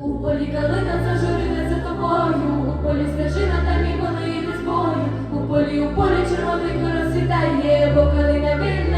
У полі калина зажурюється тобою, у полі стежина там ніколи не збою, у полі, у полі червоний розсвітає, бо калина вільна.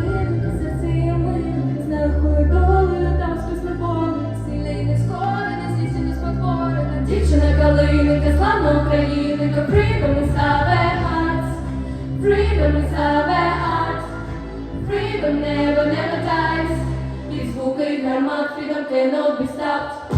України, та славна України, то freedom is our hearts, freedom is our hearts, freedom never, never dies. These vocal in our mouth, freedom cannot be stopped.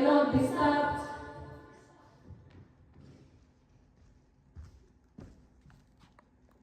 will love be silent.